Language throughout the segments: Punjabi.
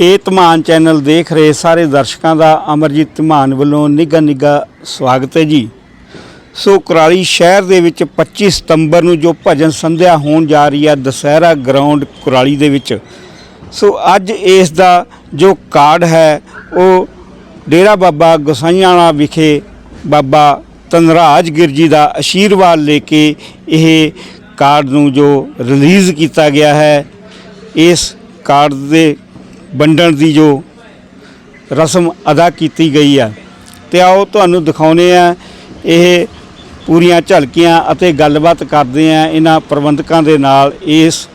ਇਹ ਧਮਾਨ ਚੈਨਲ ਦੇਖ ਰਹੇ ਸਾਰੇ ਦਰਸ਼ਕਾਂ ਦਾ ਅਮਰਜੀਤ ਧਮਾਨ ਵੱਲੋਂ ਨਿੱਘਾ ਨਿੱਘਾ ਸਵਾਗਤ ਹੈ ਜੀ। ਸੋ ਕੁਰਾਲੀ ਸ਼ਹਿਰ ਦੇ ਵਿੱਚ 25 ਸਤੰਬਰ ਨੂੰ ਜੋ ਭਜਨ ਸੰਧਿਆ ਹੋਣ ਜਾ ਰਹੀ ਹੈ ਦੁਸਹਿਰਾ ਗਰਾਊਂਡ ਕੁਰਾਲੀ ਦੇ ਵਿੱਚ। ਸੋ ਅੱਜ ਇਸ ਦਾ ਜੋ ਕਾਰਡ ਹੈ, ਉਹ ਡੇਰਾ ਬਾਬਾ ਗੋਸਾਈਆਂ ਵਾਲਾ ਵਿਖੇ ਬਾਬਾ ਤਨਰਾਜ ਗਿਰਜੀ ਦਾ ਆਸ਼ੀਰਵਾਦ ਲੈ ਕੇ ਇਹ ਕਾਰਡ ਨੂੰ ਜੋ ਰਿਲੀਜ਼ ਕੀਤਾ ਗਿਆ ਹੈ, ਇਸ ਕਾਰਡ ਦੇ ਵੰਡਣ ਦੀ ਜੋ ਰਸਮ ਅਦਾ ਕੀਤੀ ਗਈ ਹੈ ਤੇ ਆਓ ਤੁਹਾਨੂੰ ਦਿਖਾਉਨੇ ਆ ਇਹ ਪੂਰੀਆਂ ਝਲਕੀਆਂ ਅਤੇ ਗੱਲਬਾਤ ਕਰਦੇ ਆ ਇਹਨਾਂ ਪ੍ਰਬੰਧਕਾਂ ਦੇ ਨਾਲ ਇਸ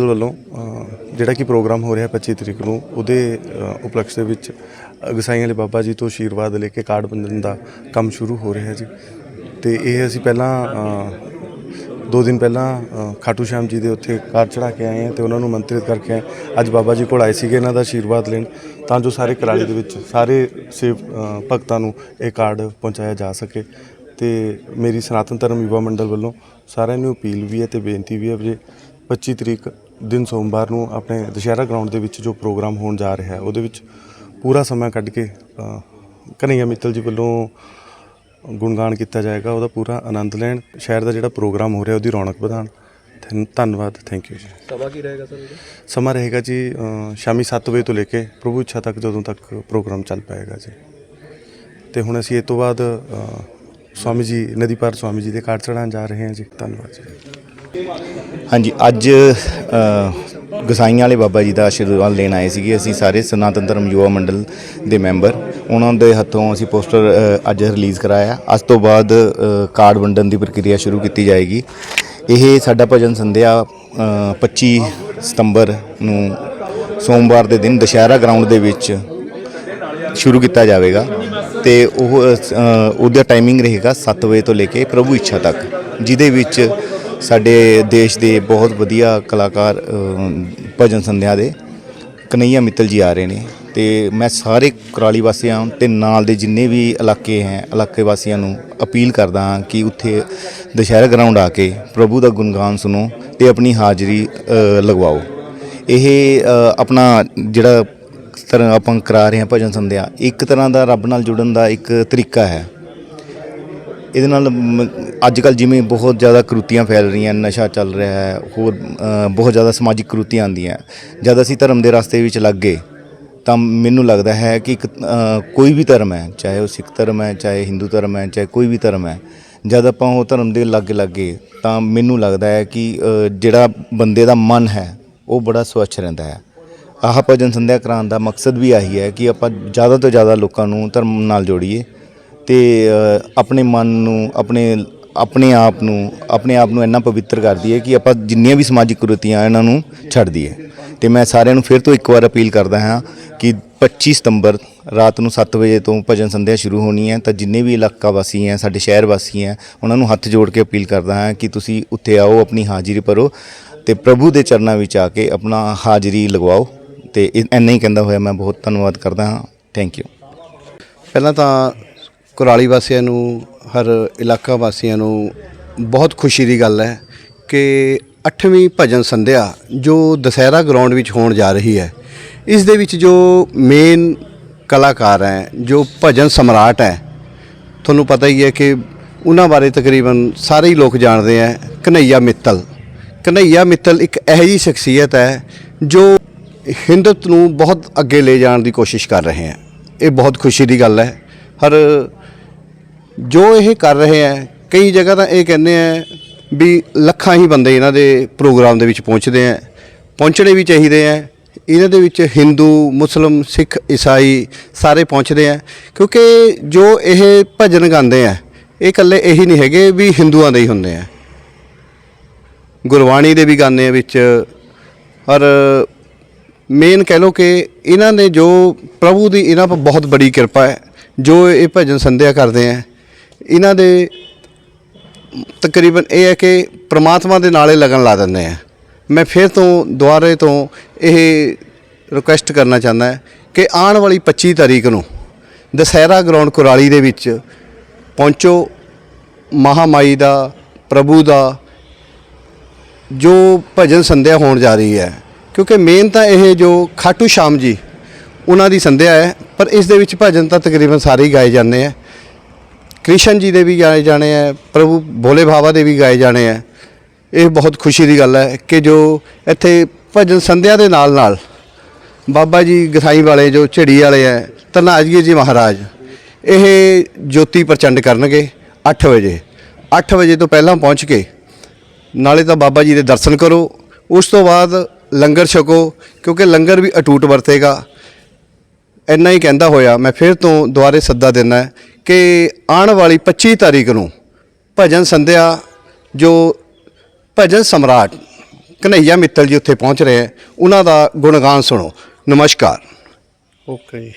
ਮੰਡਲ ਵੱਲੋਂ ਜਿਹੜਾ ਕਿ ਪ੍ਰੋਗਰਾਮ ਹੋ ਰਿਹਾ 25 ਤਰੀਕ ਨੂੰ, ਉਹਦੇ ਉਪਲਕਸ਼ ਦੇ ਵਿੱਚ ਗਸਾਈਆਂ ਵਾਲੇ ਬਾਬਾ ਜੀ ਤੋਂ ਆਸ਼ੀਰਵਾਦ ਲੈ ਕੇ ਕਾਰਡ ਵੰਡਣ ਦਾ ਕੰਮ ਸ਼ੁਰੂ ਹੋ ਰਿਹਾ ਜੀ। ਤੇ ਇਹ ਅਸੀਂ ਪਹਿਲਾਂ ਦੋ ਦਿਨ ਪਹਿਲਾਂ ਖਾਟੂ ਸ਼ਾਮ ਜੀ ਦੇ ਉੱਥੇ ਕਾਰ ਚੜਾ ਕੇ ਆਏ ਹਾਂ ਤੇ ਉਹਨਾਂ ਨੂੰ ਮੰਤਰਿਤ ਕਰਕੇ ਆਏ ਅੱਜ ਬਾਬਾ ਜੀ ਕੋਲ ਆਏ ਸੀਗੇ ਇਹਨਾਂ ਦਾ ਆਸ਼ੀਰਵਾਦ ਲੈਣ। ਤਾਂ ਜੋ ਸਾਰੇ ਕਰਾਲੀ ਦੇ ਵਿੱਚ ਸਾਰੇ ਸੇਵ ਭਗਤਾਂ ਨੂੰ ਇਹ ਕਾਰਡ ਪਹੁੰਚਾਇਆ ਜਾ ਸਕੇ। ਤੇ ਮੇਰੀ ਸਨਾਤਨ ਧਰਮ ਯੁਵਾ ਮੰਡਲ ਵੱਲੋਂ ਸਾਰਿਆਂ ਨੂੰ ਅਪੀਲ ਵੀ ਹੈ ਤੇ ਬੇਨਤੀ ਵੀ ਹੈ ਵੀ 25 ਤਰੀਕ ਦਿਨ ਸੋਮਵਾਰ ਨੂੰ ਆਪਣੇ ਦੁਸ਼ਹਿਰਾ ਗਰਾਊਂਡ ਦੇ ਵਿੱਚ ਜੋ ਪ੍ਰੋਗਰਾਮ ਹੋਣ ਜਾ ਰਿਹਾ ਹੈ ਉਹਦੇ ਵਿੱਚ ਪੂਰਾ ਸਮਾਂ ਕੱਢ ਕੇ ਅ, ਕਨ੍ਹਈਆ ਮਿੱਤਲ ਜੀ ਵੱਲੋਂ ਗੁਣਗਾਨ ਕੀਤਾ ਜਾਏਗਾ ਉਹਦਾ ਪੂਰਾ ਆਨੰਦ ਲੈਣ ਸ਼ਹਿਰ ਦਾ ਜਿਹੜਾ ਪ੍ਰੋਗਰਾਮ ਹੋ ਰਿਹਾ ਉਹਦੀ ਰੌਣਕ ਵਧਾਉਣ। ਧੰਨ- ਧੰਨਵਾਦ ਥੈਂਕ ਯੂ ਜੀ। ਸਭਾ ਕੀ ਰਹੇਗਾ ਸਰ ਉਹਦਾ? ਸਮਾਂ ਰਹੇਗਾ ਜੀ ਸ਼ਾਮੀ 7 ਵਜੇ ਤੋਂ ਲੈ ਕੇ ਪ੍ਰਭੂ ਇੱਛਾ ਤੱਕ ਜਦੋਂ ਤੱਕ ਪ੍ਰੋਗਰਾਮ ਚੱਲ ਪਾਏਗਾ ਜੀ। ਤੇ ਹੁਣ ਅਸੀਂ ਇਹ ਤੋਂ ਬਾਅਦ ਸਵਾਮੀ ਜੀ ਨਦੀ ਪਾਰ ਸਵਾਮੀ ਜੀ ਦੇ ਕਾਰਡ ਚੜਾਉਣ ਜਾ ਰਹੇ ਹਾਂ ਜੀ। ਧੰਨਵਾਦ ਜੀ। ਹਾਂਜੀ ਅੱਜ ਗਸਾਈਆਂ ਵਾਲੇ ਬਾਬਾ ਜੀ ਦਾ ਆਸ਼ੀਰਵਾਦ ਲੈਣ ਆਏ ਸੀਗੇ। ਅਸੀਂ ਸਾਰੇ ਸਨਾਤਨ ਧਰਮ ਯੁਵਾ ਮੰਡਲ ਦੇ ਮੈਂਬਰ। ਉਹਨਾਂ ਦੇ ਹੱਥੋਂ ਅਸੀਂ ਪੋਸਟਰ ਅੱਜ ਰਿਲੀਜ਼ ਕਰਾਇਆ। ਅੱਜ ਤੋਂ ਬਾਅਦ ਕਾਰਡ ਵੰਡਣ ਦੀ ਪ੍ਰਕਿਰਿਆ ਸ਼ੁਰੂ ਕੀਤੀ ਜਾਏਗੀ। ਇਹ ਸਾਡਾ ਭਜਨ ਸੰਧਿਆ ਅ, 25 ਸਤੰਬਰ ਨੂੰ ਸੋਮਵਾਰ ਦੇ ਦਿਨ ਦੁਸ਼ਹਿਰਾ ਗਰਾਊਂਡ ਦੇ ਵਿੱਚ ਸ਼ੁਰੂ ਕੀਤਾ ਜਾਵੇਗਾ ਤੇ ਉਹ ਉਹਦਾ ਟਾਈਮਿੰਗ ਰਹੇਗਾ 7 ਵਜੇ ਤੋਂ ਲੈ ਕੇ ਪ੍ਰਭੂ ਇੱਛਾ ਤੱਕ ਜਿਹਦੇ ਵਿੱਚ ਸਾਡੇ ਦੇਸ਼ ਦੇ ਬਹੁਤ ਵਧੀਆ ਕਲਾਕਾਰ ਭਜਨ ਸੰਧਿਆ ਦੇ ਕਨਈਆ ਮਿੱਤਲ ਜੀ ਆ ਰਹੇ ਨੇ ਤੇ ਮੈਂ ਸਾਰੇ ਕੁਰਾਲੀ ਵਾਸੀਆਂ ਤੇ ਨਾਲ ਦੇ ਜਿੰਨੇ ਵੀ ਇਲਾਕੇ ਹੈ, ਇਲਾਕੇ ਵਾਸੀਆਂ ਨੂੰ ਅਪੀਲ ਕਰਦਾ ਹਾਂ ਕਿ ਉੱਥੇ ਦੁਸ਼ਹਿਰਾ ਗਰਾਊਂਡ ਆ ਕੇ ਪ੍ਰਭੂ ਦਾ ਗੁਣਗਾਨ ਸੁਣੋ ਤੇ ਆਪਣੀ ਹਾਜ਼ਰੀ ਲਗਵਾਓ। ਇਹ ਆਪਣਾ ਜਿਹੜਾ ਤਰ੍ਹਾਂ ਆਪਾਂ ਕਰਾ ਰਹੇ ਹਾਂ ਭਜਨ ਸੰਧਿਆ, ਇੱਕ ਤਰ੍ਹਾਂ ਦਾ ਰੱਬ ਨਾਲ ਜੁੜਨ ਦਾ ਇੱਕ ਤਰੀਕਾ ਹੈ। ਇਹਦੇ ਨਾਲ ਅੱਜ ਕੱਲ ਜਿਵੇਂ ਬਹੁਤ ਜ਼ਿਆਦਾ ਕਰੂਤੀਆਂ ਫੈਲ ਰਹੀਆਂ, ਨਸ਼ਾ ਚੱਲ ਰਿਹਾ ਹੈ, ਹੋਰ ਬਹੁਤ ਜ਼ਿਆਦਾ ਸਮਾਜਿਕ ਕਰੂਤੀਆਂ ਆਉਂਦੀਆਂ। ਜਦ ਅਸੀਂ ਧਰਮ ਦੇ ਰਸਤੇ ਵਿੱਚ ਲੱਗ ਗਏ, ਤਾਂ ਮੈਨੂੰ ਲੱਗਦਾ ਹੈ ਕਿ ਇੱਕ ਕੋਈ ਵੀ ਧਰਮ ਹੈ, ਚਾਹੇ ਉਹ ਸਿੱਖ ਧਰਮ ਹੈ, ਚਾਹੇ ਹਿੰਦੂ ਧਰਮ ਹੈ, ਚਾਹੇ ਕੋਈ ਵੀ ਧਰਮ ਹੈ, ਜਦ ਆਪਾਂ ਉਹ ਧਰਮ ਦੇ ਲਾਗੇ ਲਾਗੇ, ਤਾਂ ਮੈਨੂੰ ਲੱਗਦਾ ਹੈ ਕਿ ਜਿਹੜਾ ਬੰਦੇ ਦਾ ਮਨ ਹੈ, ਉਹ ਬੜਾ ਸਵੱਛ ਰਹਿੰਦਾ ਹੈ। ਆਹ ਭਜਨ ਸੰਧਿਆ ਕਰਾਉਣ ਦਾ ਮਕਸਦ ਵੀ ਆਹੀ ਹੈ ਕਿ ਆਪਾਂ ਜ਼ਿਆਦਾ ਤੋਂ ਜ਼ਿਆਦਾ ਲੋਕਾਂ ਨੂੰ ਧਰਮ ਨਾਲ ਜੋੜੀਏ ਤੇ ਆਪਣੇ ਮਨ ਨੂੰ, ਆਪਣੇ ਆਪਣੇ ਆਪ ਨੂੰ, ਆਪਣੇ ਆਪ ਨੂੰ ਇੰਨਾ ਪਵਿੱਤਰ ਕਰਦੀ ਹੈ ਕਿ ਆਪਾਂ ਜਿੰਨੀਆਂ ਵੀ ਸਮਾਜਿਕ ਕੁਰੀਤੀਆਂ ਇਹਨਾਂ ਨੂੰ ਛੱਡ ਦਈਏ। ਤੇ ਮੈਂ ਸਾਰਿਆਂ ਨੂੰ ਫਿਰ ਤੋਂ ਇੱਕ ਵਾਰ ਅਪੀਲ ਕਰਦਾ ਹਾਂ ਕਿ 25 ਸਤੰਬਰ ਰਾਤ ਨੂੰ 7 ਵਜੇ ਤੋਂ ਭਜਨ ਸੰਧਿਆ ਸ਼ੁਰੂ ਹੋਣੀ ਹੈ। ਤਾਂ ਜਿੰਨੇ ਵੀ ਇਲਾਕਾ ਵਾਸੀ ਹੈ, ਸਾਡੇ ਸ਼ਹਿਰ ਵਾਸੀ ਹੈ, ਉਹਨਾਂ ਨੂੰ ਹੱਥ ਜੋੜ ਕੇ ਅਪੀਲ ਕਰਦਾ ਹਾਂ ਕਿ ਤੁਸੀਂ ਉੱਥੇ ਆਓ, ਆਪਣੀ ਹਾਜ਼ਰੀ ਭਰੋ ਤੇ ਪ੍ਰਭੂ ਦੇ ਚਰਨਾਂ ਵਿੱਚ ਆ ਕੇ ਆਪਣਾ ਹਾਜ਼ਰੀ ਲਗਵਾਓ। ਤੇ ਇ- ਇੰਨਾ ਹੀ ਕਹਿੰਦਾ ਹੋਇਆ ਮੈਂ। ਬਹੁਤ ਧੰਨਵਾਦ ਕਰਦਾ ਹਾਂ। ਥੈਂਕ ਯੂ ਪਹਿਲਾਂ ਤਾਂ ਕੁਰਾਲੀ ਵਾਸੀਆਂ ਨੂੰ, ਹਰ ਇਲਾਕਾ ਵਾਸੀਆਂ ਨੂੰ ਬਹੁਤ ਖੁਸ਼ੀ ਦੀ ਗੱਲ ਹੈ ਕਿ 8ਵੀਂ ਭਜਨ ਸੰਧਿਆ ਜੋ ਦਸਹਿਰਾ ਗਰਾਊਂਡ ਵਿੱਚ ਹੋਣ ਜਾ ਰਹੀ ਹੈ, ਇਸ ਦੇ ਵਿੱਚ ਜੋ ਮੇਨ ਕਲਾਕਾਰ ਹੈ, ਜੋ ਭਜਨ ਸਮਰਾਟ ਹੈ, ਤੁਹਾਨੂੰ ਪਤਾ ਹੀ ਹੈ ਕਿ ਉਹਨਾਂ ਬਾਰੇ ਤਕਰੀਬਨ ਸਾਰੇ ਹੀ ਲੋਕ ਜਾਣਦੇ ਹੈ ਕਨਈਆ ਮਿੱਤਲ। ਕਨਈਆ ਮਿੱਤਲ ਇੱਕ ਇਹੋ ਜਿਹੀ ਸ਼ਖਸੀਅਤ ਹੈ ਜੋ ਹਿੰਦੂਤ ਨੂੰ ਬਹੁਤ ਅੱਗੇ ਲੈ ਜਾਣ ਦੀ ਕੋਸ਼ਿਸ਼ ਕਰ ਰਹੇ ਹੈ। ਇਹ ਬਹੁਤ ਖੁਸ਼ੀ ਦੀ ਗੱਲ ਹੈ। ਹਰ ਜੋ ਇਹ ਕਰ ਰਹੇ ਹੈ ਕਈ ਜਗ੍ਹਾ ਤਾਂ ਇਹ ਕਹਿੰਦੇ ਆ ਵੀ ਲੱਖਾਂ ਹੀ ਬੰਦੇ ਇਹਨਾਂ ਦੇ ਪ੍ਰੋਗਰਾਮ ਦੇ ਵਿੱਚ ਪਹੁੰਚਦੇ ਆ, ਪਹੁੰਚਣੇ ਵੀ ਚਾਹੀਦੇ ਆ। ਇਹਨਾਂ ਦੇ ਵਿੱਚ ਹਿੰਦੂ ਮੁਸਲਮ ਸਿੱਖ ਈਸਾਈ ਸਾਰੇ ਪਹੁੰਚਦੇ ਆ, ਕਿਉਂਕਿ ਜੋ ਇਹ ਭਜਨ ਗਾਉਂਦੇ ਆ, ਇਹ ਇਕੱਲੇ ਇਹੀ ਨਹੀਂ ਹੈਗੇ ਵੀ ਹਿੰਦੂਆਂ ਦੇ ਹੀ ਹੁੰਦੇ ਆ। ਗੁਰਬਾਣੀ ਦੇ ਵੀ ਗਾਉਂਦੇ ਆ ਵਿੱਚ, ਔਰ ਮੇਨ ਕਹਿ ਲਓ ਕਿ ਇਹਨਾਂ ਨੇ ਜੋ ਪ੍ਰਭੂ ਦੀ ਇਹਨਾਂ ਪਰ ਬਹੁਤ ਬੜੀ ਕਿਰਪਾ ਹੈ, ਜੋ ਇਹ ਭਜਨ ਸੰਧਿਆ ਕਰਦੇ ਆ ਇਹਨਾਂ ਦੇ ਤਕਰੀਬਨ ਇਹ ਹੈ ਕਿ ਪ੍ਰਮਾਤਮਾ ਦੇ ਨਾਲੇ ਲਗਨ ਲਾ ਦਿੰਦੇ ਆ। ਮੈਂ ਫਿਰ ਤੋਂ ਦੁਆਰੇ ਤੋਂ ਇਹ ਰਿਕੁਐਸਟ ਕਰਨਾ ਚਾਹੁੰਦਾ ਕਿ ਆਉਣ ਵਾਲੀ 25 ਤਾਰੀਖ ਨੂੰ ਦਸਹਿਰਾ ਗਰਾਊਂਡ ਕੁਰਾਲੀ ਦੇ ਵਿੱਚ ਪਹੁੰਚੋ। ਮਹਾਮਾਈ ਦਾ, ਪ੍ਰਭੂ ਦਾ ਜੋ ਭਜਨ ਸੰਧਿਆ ਹੋਣ ਜਾ ਰਹੀ ਹੈ। ਕਿਉਂਕਿ ਮੇਨ ਤਾਂ ਇਹ ਜੋ ਖਾਟੂ ਸ਼ਾਮ ਜੀ, ਉਹਨਾਂ ਦੀ ਸੰਧਿਆ ਹੈ, ਪਰ ਇਸ ਦੇ ਵਿੱਚ ਭਜਨ ਤਾਂ ਤਕਰੀਬਨ ਸਾਰੇ ਹੀ ਗਾਏ ਜਾਂਦੇ ਆ। ਕ੍ਰਿਸ਼ਨ ਜੀ ਦੇ ਵੀ ਗਾਏ ਜਾਣੇ ਆ ਪ੍ਰਭੂ ਭੋਲੇ ਬਾਬਾ ਦੇ ਵੀ ਗਾਏ ਜਾਣੇ ਆ ਇਹ ਬਹੁਤ ਖੁਸ਼ੀ ਦੀ ਗੱਲ ਹੈ ਕਿ ਜੋ ਇੱਥੇ ਭਜਨ ਸੰਧਿਆ ਦੇ ਨਾਲ ਨਾਲ ਬਾਬਾ ਜੀ ਗਸਾਈ ਵਾਲੇ, ਜੋ ਝੜੀ ਵਾਲੇ ਹੈ ਧਨਾਜਗੀ ਜੀ ਮਹਾਰਾਜ, ਇਹ ਜੋਤੀ ਪ੍ਰਚੰਡ ਕਰਨਗੇ 8 ਵਜੇ। 8 ਵਜੇ ਤੋਂ ਪਹਿਲਾਂ ਪਹੁੰਚ ਕੇ ਨਾਲੇ ਤਾਂ ਬਾਬਾ ਜੀ ਦੇ ਦਰਸ਼ਨ ਕਰੋ। ਉਸ ਤੋਂ ਬਾਅਦ ਲੰਗਰ ਛਕੋ, ਕਿਉਂਕਿ ਲੰਗਰ ਵੀ ਅਟੂਟ ਵਰਤੇਗਾ। ਇੰਨਾ ਹੀ ਕਹਿੰਦਾ ਹੋਇਆ, ਮੈਂ ਫਿਰ ਤੋਂ ਦੁਬਾਰੇ ਸੱਦਾ ਦਿੰਦਾ ਕਿ ਆਉਣ ਵਾਲੀ 25 ਤਾਰੀਖ ਨੂੰ ਭਜਨ ਸੰਧਿਆ, ਜੋ ਭਜਨ ਸਮਰਾਟ ਕਨਈਆ ਮਿੱਤਲ ਜੀ ਉੱਥੇ ਪਹੁੰਚ ਰਹੇ ਹੈ, ਉਹਨਾਂ ਦਾ ਗੁਣਗਾਨ ਸੁਣੋ। ਨਮਸਕਾਰ। ਓਕੇ ਜੀ